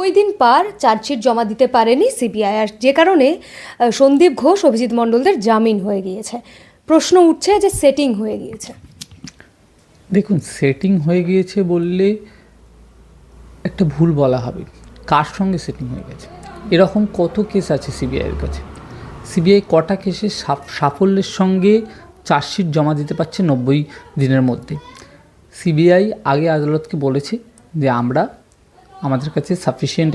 ওই দিন পার চার্জশিট জমা দিতে পারেনি সিবিআই, আর যে কারণে সন্দীপ ঘোষ, অভিজিৎ মণ্ডলদের জামিন হয়ে গিয়েছে। প্রশ্ন উঠছে যে সেটিং হয়ে গিয়েছে। দেখুন সেটিং হয়ে গিয়েছে বললে একটা ভুল বলা হবে। কার সঙ্গে সেটিং হয়ে গেছে? এরকম কত কেস আছে সিবিআইয়ের কাছে? সিবিআই কটা কেসে সাফল্যের সঙ্গে চার্জশিট জমা দিতে পারছে নব্বই দিনের মধ্যে। সিবিআই আগে আদালতকে বলেছে যে আমরা আমাদের কাছে সাফিসিয়েন্ট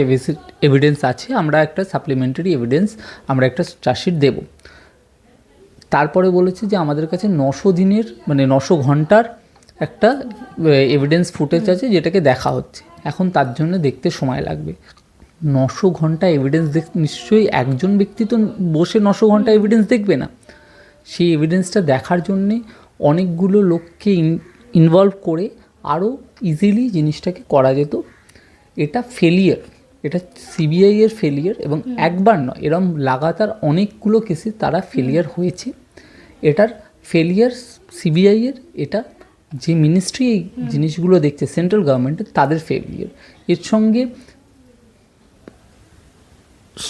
এভিডেন্স আছে, আমরা একটা সাপ্লিমেন্টারি এভিডেন্স আমরা একটা চার্জশিট দেবো। তারপরে বলেছে যে আমাদের কাছে নশো দিনের মানে নশো ঘণ্টার একটা এভিডেন্স ফুটেজ আছে যেটাকে দেখা হচ্ছে। এখন তার জন্য দেখতে সময় লাগবে। নশো ঘণ্টা এভিডেন্স দেখ, নিশ্চয়ই একজন ব্যক্তি তো বসে নশো ঘণ্টা এভিডেন্স দেখবে না। সেই এভিডেন্সটা দেখার জন্যে অনেকগুলো লোককে ইনভলভ করে আরও ইজিলি জিনিসটাকে করা যেত। এটা ফেলিয়ার এটা সিবিআই এর ফেলিয়ার এবং একবার নয় এরম লাগাতার অনেকগুলো কেসে তারা ফেলিয়ার হয়েছে। এটার ফেলিয়ার সিবিআই এর এটা যে মিনিস্ট্রি এই জিনিসগুলো দেখছে সেন্ট্রাল গভর্নমেন্টের তাদের ফেলিয়ার এর সঙ্গে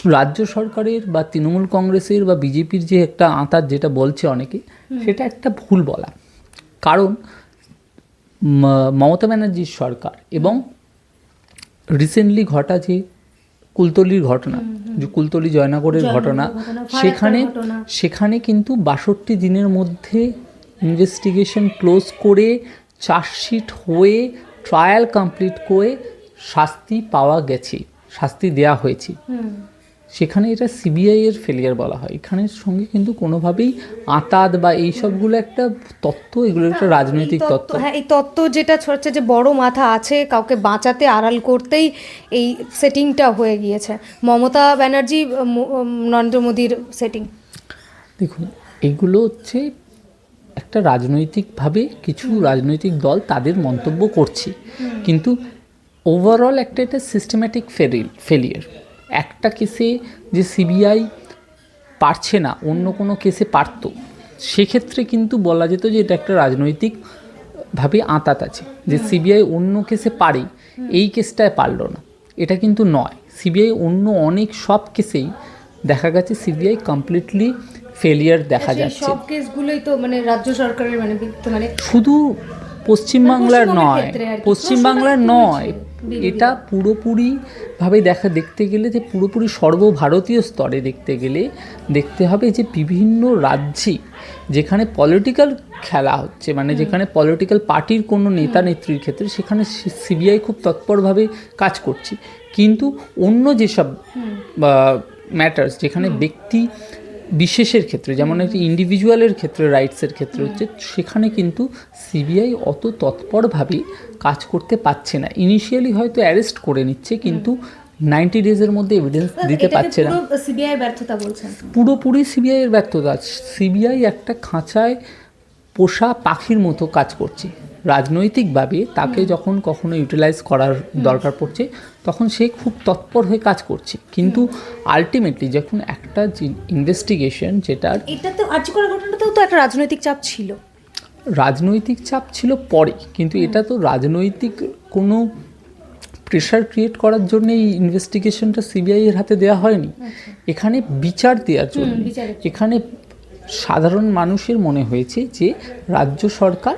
রাজ্য সরকারের বা তৃণমূল কংগ্রেসের বা বিজেপির যে একটা আঁতার যেটা বলছে অনেকে সেটা একটা ভুল বলা। কারণ মমতা ব্যানার্জির সরকার এবং রিসেন্টলি ঘটা যে কুলতলির ঘটনা যে কুলতলি জয়নগরের ঘটনা সেখানে সেখানে কিন্তু বাষট্টি দিনের মধ্যে ইনভেস্টিগেশন ক্লোজ করে চার্জশিট হয়ে ট্রায়াল কমপ্লিট করে শাস্তি পাওয়া গেছে শাস্তি দেয়া হয়েছে। সেখানে এটা সিবিআই এর ফেলিয়ার বলা হয়। এখানের সঙ্গে কিন্তু কোনোভাবেই আতাত বা এই সবগুলো একটা তত্ত্ব এগুলো একটা রাজনৈতিক তত্ত্ব হ্যাঁ এই তত্ত্ব যেটা ছড়ছে যে বড় মাথা আছে কাউকে বাঁচাতে আড়াল করতেই এই সেটিংটা হয়ে গিয়েছে। মমতা ব্যানার্জি নরেন্দ্র মোদীর সেটিং দেখুন এগুলো হচ্ছে একটা রাজনৈতিকভাবে কিছু রাজনৈতিক দল তাদের মন্তব্য করছে। কিন্তু ওভারঅল একটা এটা সিস্টেম্যাটিক ফেরিল ফেলিয়ার একটা কেসে যে সিবিআই পারছে না অন্য কোনো কেসে পারতো সেক্ষেত্রে কিন্তু বলা যেত যে এটা একটা রাজনৈতিকভাবে আঁতাত আছে যে সিবিআই অন্য কেসে পারে এই কেসটায় পারল না এটা কিন্তু নয় সিবিআই অন্য অনেক সব কেসেই দেখা গেছে সিবিআই কমপ্লিটলি ফেলিয়ার দেখা যাচ্ছে। সব কেসগুলোই তো মানে রাজ্য সরকারের মানে মানে শুধু পশ্চিমবাংলার পশ্চিমবঙ্গের নয় পশ্চিমবাংলার নয়। এটা পুরোপুরি ভাবে দেখা দেখতে গেলে যে পুরোপুরি সর্বভারতীয় স্তরে দেখতে গেলে দেখতে হবে যে বিভিন্ন রাজ্যে যেখানে পলিটিক্যাল খেলা হচ্ছে মানে যেখানে পলিটিক্যাল পার্টির কোনো নেতা নেত্রীর ক্ষেত্রে সেখানে সিবিআই খুব তৎপরভাবে কাজ করছে। কিন্তু অন্য যেসব ম্যাটার্স যেখানে ব্যক্তি বিশেষের ক্ষেত্রে যেমন একটি ইন্ডিভিজুয়ালের ক্ষেত্রে রাইটসের ক্ষেত্রে হচ্ছে সেখানে কিন্তু সিবিআই অত তৎপরভাবে কাজ করতে পারছে না। ইনিশিয়ালি হয়তো অ্যারেস্ট করে নিচ্ছে কিন্তু নাইনটি ডেজের মধ্যে এভিডেন্স দিতে পারছে না। সিবিআই ব্যর্থতা বলছেন পুরোপুরি সিবিআইয়ের ব্যর্থতা। সিবিআই একটা খাঁচায় পোষা পাখির মতো কাজ করছে। রাজনৈতিকভাবে তাকে যখন কখনো ইউটিলাইজ করার দরকার পড়ছে তখন সে খুব তৎপর হয়ে কাজ করছে। কিন্তু আলটিমেটলি যখন একটা ইনভেস্টিগেশন যেটার এটা তো আর্যকর ঘটনাতেও তো একটা রাজনৈতিক চাপ ছিল। রাজনৈতিক চাপ ছিল পরে কিন্তু এটা তো রাজনৈতিক কোনো প্রেশার ক্রিয়েট করার জন্য এই ইনভেস্টিগেশনটা সিবিআই এর হাতে দেওয়া হয়নি। এখানে বিচার দেওয়ার জন্য। এখানে সাধারণ মানুষের মনে হয়েছে যে রাজ্য সরকার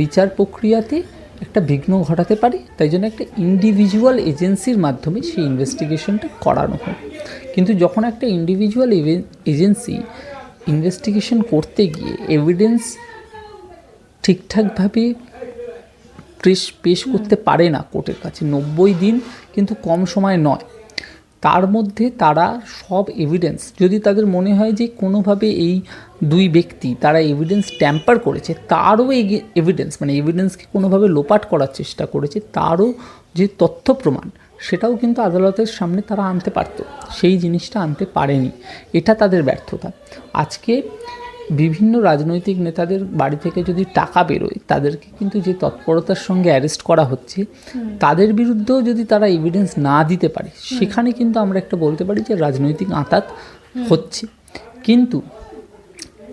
বিচার প্রক্রিয়াতে একটা বিঘ্ন ঘটাতে পারে, তাই জন্য একটা ইন্ডিভিজুয়াল এজেন্সির মাধ্যমে সেই ইনভেস্টিগেশনটা করানো হয়। কিন্তু যখন একটা ইন্ডিভিজুয়াল এজেন্সি ইনভেস্টিগেশন করতে গিয়ে এভিডেন্স ঠিকঠাকভাবে পেশ পেশ করতে পারে না কোর্টের কাছে, নব্বই দিন কিন্তু কম সময় নয়। তার মধ্যে তারা সব এভিডেন্স যদি তাদের মনে হয় যে কোনোভাবে এই দুই ব্যক্তি তারা এভিডেন্স ট্যাম্পার করেছে, তারও এভিডেন্স মানে এভিডেন্সকে কোনোভাবে লোপাট করার চেষ্টা করেছে, তারও যে তথ্য প্রমাণ, সেটাও কিন্তু আদালতের সামনে তারা আনতে পারত। সেই জিনিসটা আনতে পারেনি। এটা তাদের ব্যর্থতা। আজকে বিভিন্ন রাজনৈতিক নেতাদের বাড়ি থেকে যদি টাকা বেরোয় তাদেরকে কিন্তু যে তৎপরতার সঙ্গে অ্যারেস্ট করা হচ্ছে তাদের বিরুদ্ধেও যদি তারা এভিডেন্স না দিতে পারে সেখানে কিন্তু আমরা একটা বলতে পারি যে রাজনৈতিক আঁতাত হচ্ছে। কিন্তু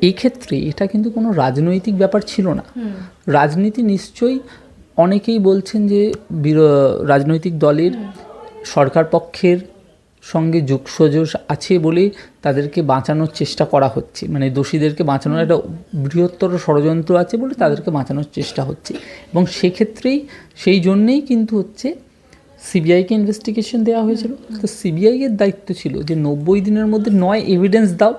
এই ক্ষেত্রে এটা কিন্তু কোনো রাজনৈতিক ব্যাপার ছিল না। রাজনীতি নিশ্চয়ই অনেকেই বলছেন যে বিরো- রাজনৈতিক দলের সরকার পক্ষের সঙ্গে যোগসজোশ আছে বলে তাদেরকে বাঁচানোর চেষ্টা করা হচ্ছে। মানে দোষীদেরকে বাঁচানোর একটা বৃহত্তর ষড়যন্ত্র আছে বলে তাদেরকে বাঁচানোর চেষ্টা হচ্ছে। এবং সেক্ষেত্রেই সেই জন্যেই কিন্তু হচ্ছে সিবিআইকে ইনভেস্টিগেশন দেওয়া হয়েছিল। তো সিবিআই এর দায়িত্ব ছিল যে নব্বই দিনের মধ্যে নয় এভিডেন্স দাও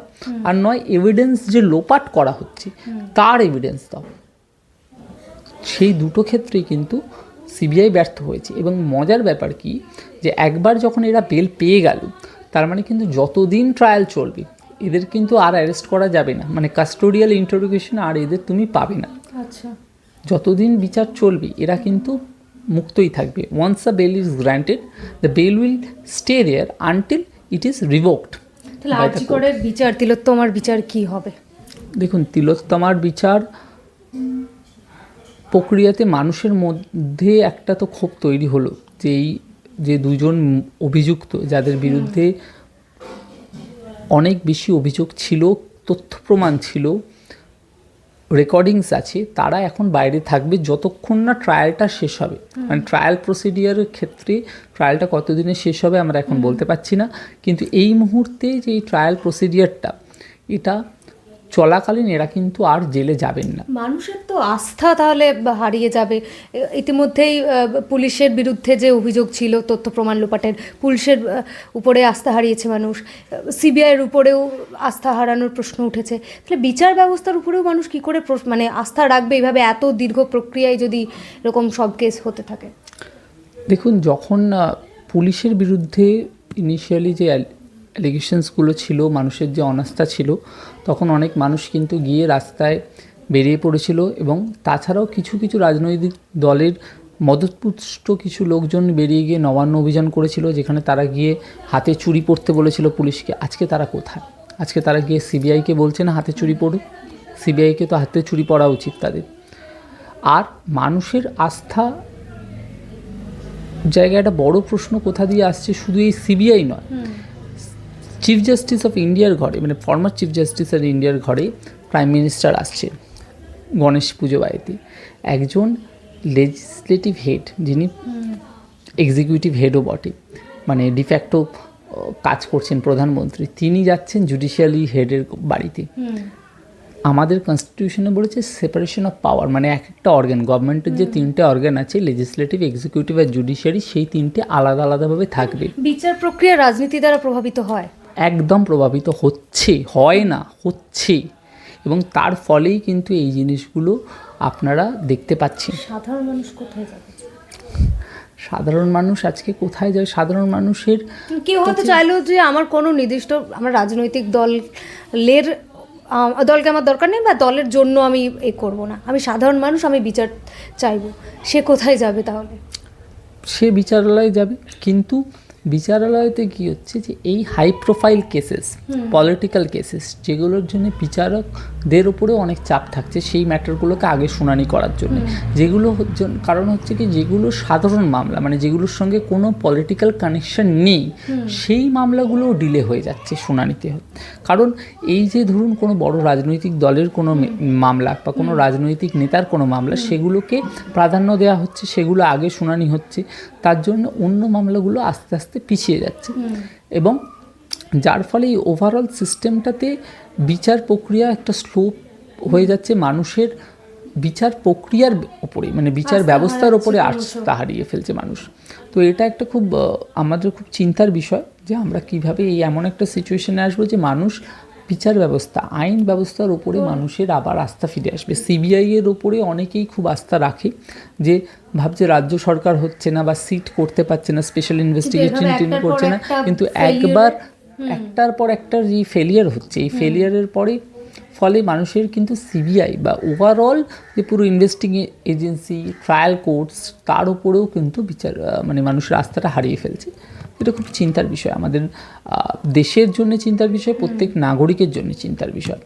আর নয় এভিডেন্স যে লোপাট করা হচ্ছে তার এভিডেন্স দাও। সেই দুটো ক্ষেত্রেই কিন্তু সিবিআই ব্যর্থ হয়েছে। এবং মজার ব্যাপার কি যে একবার যখন এরা বেল পেয়ে গেল তার মানে কিন্তু যতদিন ট্রায়াল চলবে এদের কিন্তু আর অ্যারেস্ট করা যাবে না। মানে কাস্টোডিয়াল ইন্টারোগেশন আর এদের তুমি পাবে না। আচ্ছা। যতদিন বিচার চলবে এরা কিন্তু মুক্তই থাকবে। Once the bail is granted the bail will stay there until it is revoked তাহলে বিচার তিলোত্তমার বিচার কি হবে? দেখুন তিলোত্তমার বিচার প্রক্রিয়াতে মানুষের মধ্যে একটা তো ক্ষোভ তৈরি হলো যে এই যে দুজন অভিযুক্ত যাদের বিরুদ্ধে অনেক বেশি অভিযোগ ছিল তথ্য প্রমাণ ছিল রেকর্ডিংস আছে তারা এখন বাইরে থাকবে যতক্ষণ না ট্রায়ালটা শেষ হবে। মানে ট্রায়াল প্রসিডিয়ারের ক্ষেত্রে ট্রায়ালটা কতদিনে শেষ হবে আমরা এখন বলতে পারছি না কিন্তু এই মুহূর্তে যে এই ট্রায়াল প্রসিডিয়ারটা এটা চলাকালীন এরা কিন্তু আর জেলে যাবেন না। মানুষের তো আস্থা তাহলে হারিয়ে যাবে। ইতিমধ্যেই পুলিশের বিরুদ্ধে যে অভিযোগ ছিল তথ্য প্রমাণ লোপাটের পুলিশের উপরে আস্থা হারিয়েছে মানুষ। সিবিআইয়ের উপরেও আস্থা হারানোর প্রশ্ন উঠেছে। তাহলে বিচার ব্যবস্থার উপরেও মানুষ কি করে মানে আস্থা রাখবে এইভাবে এত দীর্ঘ প্রক্রিয়ায় যদি এরকম সব কেস হতে থাকে? দেখুন যখন পুলিশের বিরুদ্ধে ইনিশিয়ালি যে অ্যালিগেশনসগুলো ছিল, মানুষের যে অনাস্থা ছিল, তখন অনেক মানুষ কিন্তু গিয়ে রাস্তায় বেরিয়ে পড়েছিল এবং তাছাড়াও কিছু কিছু রাজনৈতিক দলের মদতপুষ্ট কিছু লোকজন বেরিয়ে গিয়ে নবান্ন অভিযান করেছিল, যেখানে তারা গিয়ে হাতে চুরি পড়তে বলেছিল পুলিশকে, আজকে তারা কোথায়? আজকে তারা গিয়ে সিবিআইকে বলছে না হাতে চুরি পড়ুক সিবিআইকে তো হাতে চুরি পড়া উচিত তাদের। আর মানুষের আস্থা জায়গায় একটা বড় প্রশ্ন কোথা দিয়ে আসছে? শুধু এই সিবিআই নয়। চিফ জাস্টিস অফ ইন্ডিয়ার ঘরে মানে ফর্মার চিফ জাস্টিস অফ ইন্ডিয়ার ঘরে প্রাইম মিনিস্টার আসছে গণেশ পুজো বাড়িতে। একজন লেজিসলেটিভ হেড যিনি এক্সিকিউটিভ হেডও বটে মানে ডিফ্যাক্টো কাজ করছেন প্রধানমন্ত্রী। তিনি যাচ্ছেন জুডিশিয়ালি হেডের বাড়িতে। আমাদের কনস্টিটিউশনে বলেছে সেপারেশন অফ পাওয়ার মানে এক একটা অর্গান গভর্নমেন্টের যে তিনটে অর্গান আছে লেজিসলেটিভ এক্সিকিউটিভ আর জুডিশিয়ারি সেই তিনটে আলাদা আলাদাভাবে থাকবে। বিচার প্রক্রিয়া রাজনীতি দ্বারা প্রভাবিত হয়। একদম প্রভাবিত হচ্ছে হয় না হচ্ছে। এবং তার ফলেই কিন্তু এই জিনিসগুলো আপনারা দেখতে পাচ্ছেন। সাধারণ মানুষ কোথায় যাবে? সাধারণ মানুষ আজকে কোথায় যায় সাধারণ মানুষের কেউ হয়তো চাইলো যে আমার কোনো নির্দিষ্ট আমার রাজনৈতিক দলের দলকে আমার দরকার নেই বা দলের জন্য আমি এ করব না। আমি সাধারণ মানুষ আমি বিচার চাইব। সে কোথায় যাবে তাহলে? সে বিচারালয়ে যাবে কিন্তু বিচারালয়তে কি হচ্ছে যে এই high profile cases political cases যেগুলোর জন্য বিচারকদের উপরে অনেক চাপ থাকছে সেই ম্যাটারগুলোকে আগে শুনানি করার জন্য। যেগুলো কারণ হচ্ছে কি যেগুলো সাধারণ মামলা মানে যেগুলোর সঙ্গে কোনো পলিটিক্যাল কানেকশন নেই সেই মামলাগুলোও ডিলে হয়ে যাচ্ছে শুনানিতে। কারণ এই যে ধরুন কোনো বড় রাজনৈতিক দলের কোনো মামলা বা কোনো রাজনৈতিক নেতার কোনো মামলা সেগুলোকে প্রাধান্য দেওয়া হচ্ছে সেগুলো আগে শুনানি হচ্ছে তার জন্য অন্য মামলাগুলো আস্তে আস্তে পিছিয়ে যাচ্ছে। এবং যার ফলে এই ওভারঅল সিস্টেমটাতে বিচার প্রক্রিয়া একটা স্লো হয়ে যাচ্ছে মানুষের বিচার প্রক্রিয়ার ওপরে মানে বিচার ব্যবস্থার ওপরে। আস্থা হারিয়ে ফেলছে মানুষ। তো এটা একটা খুব আমাদের খুব চিন্তার বিষয় যে আমরা কীভাবে এই এমন একটা সিচুয়েশনে আসব যে মানুষ বিচার ব্যবস্থা আইন ব্যবস্থার উপরে মানুষের আবার আস্থা ফিরে আসবে। সিবিআই এর ওপরে অনেকেই খুব আস্থা রাখে যে ভাবছে রাজ্য সরকার হচ্ছে না বা সিট করতে পারছে না স্পেশাল ইনভেস্টিগেশন টিম করছে না। কিন্তু একবার একটার পর একটার যে ফেলিয়ার হচ্ছে এই ফেলিয়ারের পরে ফলে মানুষের কিন্তু সিবিআই বা ওভারঅল যে পুরো ইনভেস্টিগেশন এজেন্সি ট্রায়াল কোর্টস তার উপরেও কিন্তু বিচার মানে মানুষের আস্থাটা হারিয়ে ফেলছে। এটা খুব চিন্তার বিষয়। আমাদের দেশের জন্য চিন্তার বিষয় প্রত্যেক নাগরিকের জন্য চিন্তার বিষয়।